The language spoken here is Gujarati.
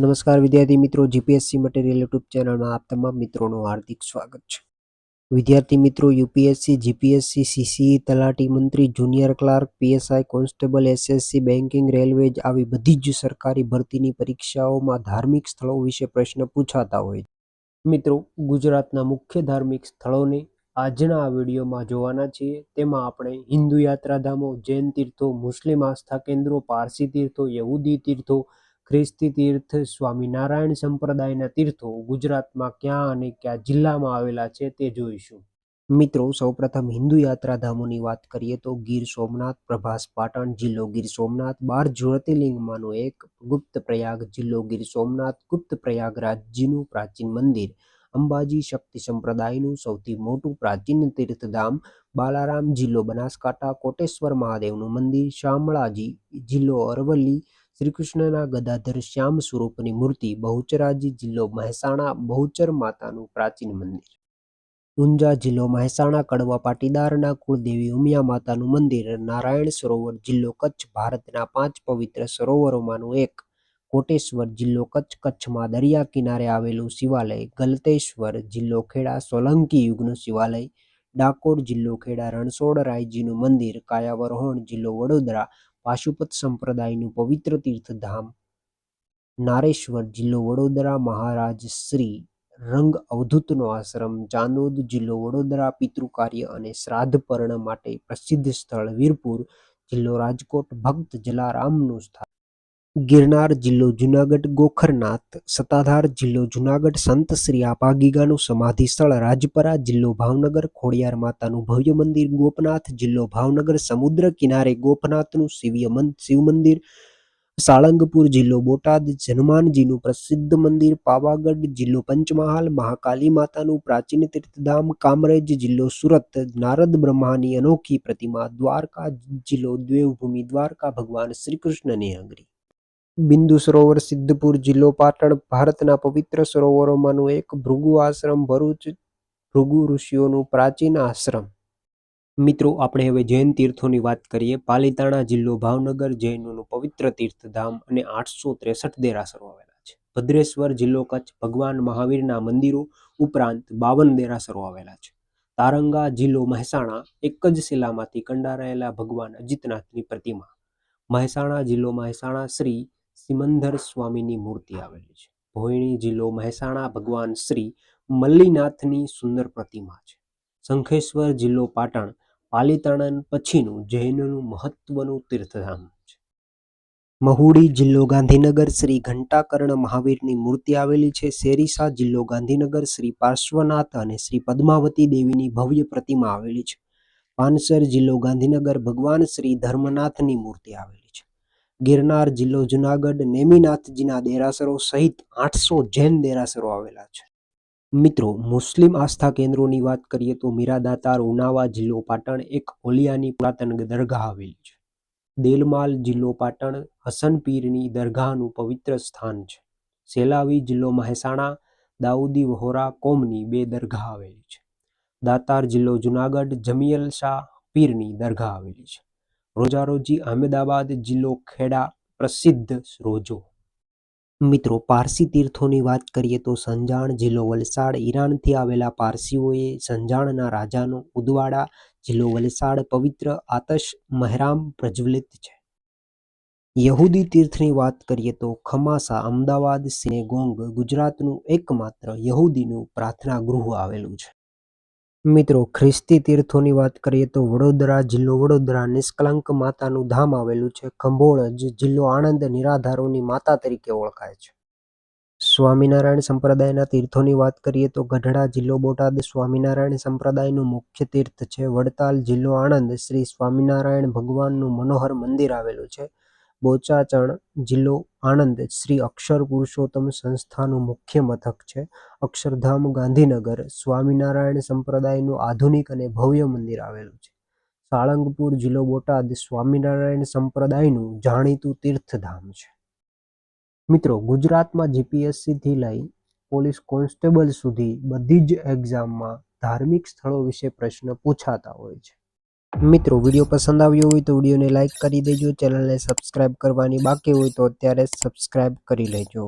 નમસ્કાર વિદ્યાર્થી મિત્રો, જીપીએસસી મટીરિયલ યુટ્યુબ ચેનલમાં આપ તમામ મિત્રોનું હાર્દિક સ્વાગત છે. વિદ્યાર્થી મિત્રો, યુપીએસસી, જીપીએસસી, સીસીઈ, તલાટી મંત્રી, junior clerk, PSI, constable, SSC, banking, railway આવી બધી જ સરકારી ભરતીની પરીક્ષાઓમાં ધાર્મિક સ્થળો વિશે પ્રશ્ન પૂછાતા હોય મિત્રો, ગુજરાતના મુખ્ય ધાર્મિક સ્થળોને આજના આ વિડીયોમાં જોવાના છીએ. તેમાં આપણે હિન્દુ યાત્રાધામો, જૈન તીર્થો, મુસ્લિમ આસ્થા કેન્દ્રો, પારસી તીર્થો, યહૂદી તીર્થો ખ્રિસ્તી તીર્થ સ્વામિનારાયણ સંપ્રદાયના તીર્થો ગુજરાતમાં ક્યાં અને ક્યાં જિલ્લામાં આવેલા છે તે જોઈશું. મિત્રો, સૌપ્રથમ હિન્દુ યાત્રાધામોની વાત કરીએ તો ગીર સોમનાથ, પ્રભાસ પાટણ, જિલ્લો ગીર સોમનાથ, બાર જ્યોતિર્લિંગમાંનું એક, ગુપ્ત પ્રયાગ, જિલ્લો ગીર સોમનાથ, ગુપ્ત પ્રયાગ રાજ્યનું પ્રાચીન મંદિર, અંબાજી શક્તિ સંપ્રદાયનું સૌથી મોટું પ્રાચીન તીર્થધામ, બાલારામ જિલ્લો બનાસકાંઠા, કોટેશ્વર મહાદેવનું મંદિર, શામળાજી જિલ્લો અરવલ્લી શ્રીકૃષ્ણના ગદાધર શ્યામ સ્વરૂપની મૂર્તિ બહુચરાજી જિલ્લો મહેસાણા બહુચર માતાનું પ્રાચીન મંદિર. ઊંઝા જિલ્લો મહેસાણા કડવા પાટીદારના કુળદેવી ઉમિયા માતાનું મંદિર, નારાયણ સરોવર જિલ્લો કચ્છ, ભારતના પાંચ પવિત્ર સરોવરોમાંનું એક. કોટેશ્વર જિલ્લો કચ્છ, કચ્છમાં દરિયા કિનારે આવેલું શિવાલય, ગલતેશ્વર જિલ્લો ખેડા, સોલંકી યુગનું શિવાલય, ડાકોર જિલ્લો ખેડા, રણછોડરાયજીનું મંદિર કાયાવરોહણ જિલ્લો વડોદરા પાશુપત સંપ્રદાયનું પવિત્ર તીર્થધામ નારેશ્વર જિલ્લો વડોદરા મહારાજ શ્રી રંગ અવધૂતનો આશ્રમ, ચાંદોદ જિલ્લો વડોદરા પિતૃકાર્ય અને શ્રાદ્ધ પર્ણ માટે પ્રસિદ્ધ સ્થળ વીરપુર જિલ્લો રાજકોટ ભક્ત જલારામનું સ્થાન ગિરનાર જિલ્લો જુનાગઢ ગોખરનાથ, સત્તાધાર જિલ્લો જુનાગઢ સંત શ્રી આપાગીગાનું સમાધિ સ્થળ રાજપરા જિલ્લો ભાવનગર, ખોડિયાર માતાનું ભવ્ય મંદિર, ગોપનાથ જિલ્લો ભાવનગર, સમુદ્ર કિનારે ગોપનાથનું શિવ્ય શિવ મંદિર, સાળંગપુર જિલ્લો બોટાદ, હનુમાનજીનું પ્રસિદ્ધ મંદિર, પાવાગઢ જિલ્લો પંચમહાલ, મહાકાલી માતાનું પ્રાચીન તીર્થધામ, કામરેજ જિલ્લો સુરત, નારદ બ્રહ્માની અનોખી પ્રતિમા, દ્વારકા જિલ્લો દેવભૂમિ, દ્વારકા ભગવાન શ્રી કૃષ્ણની નગરી બિંદુ સરોવર, સિદ્ધપુર જિલ્લો, પાટણ ભારતના પવિત્ર સરોવરોમાંનું એક ભૃગુ આશ્રમ, ભરૂચ ભૃગુ ઋષિઓનું પ્રાચીન આશ્રમ. મિત્રો, આપણે હવે જૈન તીર્થોની વાત કરીએ. પાલીતાણા જિલ્લો, ભાવનગર જૈનોનું પવિત્ર તીર્થધામ અને આઠસો ત્રેસઠ દેરાસરો આવેલા છે. ભદ્રેશ્વર જિલ્લો કચ્છ, ભગવાન મહાવીરના મંદિરો ઉપરાંત બાવન દેરાસરો આવેલા છે. તારંગા જિલ્લો મહેસાણા, એક જ શિલામાંથી કંડારાયેલા ભગવાન અજીતનાથની પ્રતિમા. મહેસાણા જિલ્લો મહેસાણા શ્રી સિમંદર સ્વામીની મૂર્તિ આવેલી છે. ભોયણી જિલ્લો મહેસાણા ભગવાન શ્રી મલ્લીનાથની સુંદર પ્રતિમા છે. શંખેશ્વર જિલ્લો પાટણ પાલીતાણન પછીનું જૈનનું મહત્વનું તીર્થધામ છે. મહુડી જિલ્લો ગાંધીનગર શ્રી ઘંટાકર્ણ મહાવીરની મૂર્તિ આવેલી છે. સેરીસા જિલ્લો ગાંધીનગર શ્રી પાર્શ્વનાથ અને શ્રી પદ્માવતી દેવીની ભવ્ય પ્રતિમા આવેલી છે. પાનસર જિલ્લો ગાંધીનગર ભગવાન શ્રી ધર્મનાથની મૂર્તિ આવેલી છે. ગિરનાર જિલ્લો જુનાગઢ, નેમિનાથજીના દેરાસરો સહિત આઠસો જૈન દેરાસરો આવેલા છે. મિત્રો, મુસ્લિમ આસ્થા કેન્દ્રોની વાત કરીએ તો મીરાદાતાર ઉનાવા જિલ્લો પાટણ એક ઓલિયાની પુરાતન દરગાહ આવેલી છે. દેલમાલ જિલ્લો પાટણ હસન પીરની દરગાહનું પવિત્ર સ્થાન છે. સેલાવી જિલ્લો મહેસાણા, દાઉદી વહોરા કોમની બે દરગાહ આવેલી છે. દાતાર જિલ્લો જુનાગઢ, જમિયલ શાહ પીરની દરગાહ આવેલી છે. રોજારોજી અહેમદાબાદ જિલ્લો ખેડા પ્રસિદ્ધ રોજો. મિત્રો, પારસી તીર્થોની વાત કરીએ તો સંજાણ જિલ્લો વલસાડ, ઈરાનથી આવેલા પારસીઓએ સંજાણના રાજાનો ઉદવાડા જિલ્લો વલસાડ પવિત્ર આતશ મહેરામ પ્રજ્વલિત છે. યહૂદી તીર્થની વાત કરીએ તો ખમાસા, અમદાવાદ, સિનેગોંગ ગુજરાતનું એકમાત્ર યહૂદીનું પ્રાર્થના ગૃહ આવેલું છે. મિત્રો, ખ્રિસ્તી તીર્થોની વાત કરીએ તો વડોદરા જિલ્લો વડોદરા નિષ્કલંક માતાનું ધામ આવેલું છે. ખંભોળજ જિલ્લો આણંદ નિરાધારોની માતા તરીકે ઓળખાય છે. સ્વામિનારાયણ સંપ્રદાયના તીર્થોની વાત કરીએ તો ગઢડા જિલ્લો બોટાદ સ્વામિનારાયણ સંપ્રદાયનું મુખ્ય તીર્થ છે. વડતાલ જિલ્લો આણંદ શ્રી સ્વામિનારાયણ ભગવાનનું મનોહર મંદિર આવેલું છે. બોચાચણ જિલ્લો આણંદ, શ્રી અક્ષર પુરુષોત્તમ સંસ્થાનું મુખ્ય મથક છે. અક્ષરધામ ગાંધીનગર, સ્વામિનારાયણ સંપ્રદાયનું આધુનિક અને ભવ્ય મંદિર આવેલું છે. સાળંગપુર જિલ્લો બોટાદ, સ્વામિનારાયણ સંપ્રદાયનું જાણીતું તીર્થધામ છે. મિત્રો, ગુજરાતમાં જીપીએસસીથી લઈ પોલીસ કોન્સ્ટેબલ સુધી બધી જ એક્ઝામમાં ધાર્મિક સ્થળો વિશે પ્રશ્ન પૂછાતા હોય છે. મિત્રો, વીડિયો પસંદ આવ્યો હોય તો વિડીયોને લાઇક કરી દેજો, ચેનલને સબસ્ક્રાઈબ કરવાની બાકી હોય તો અત્યારે સબસ્ક્રાઈબ કરી લેજો.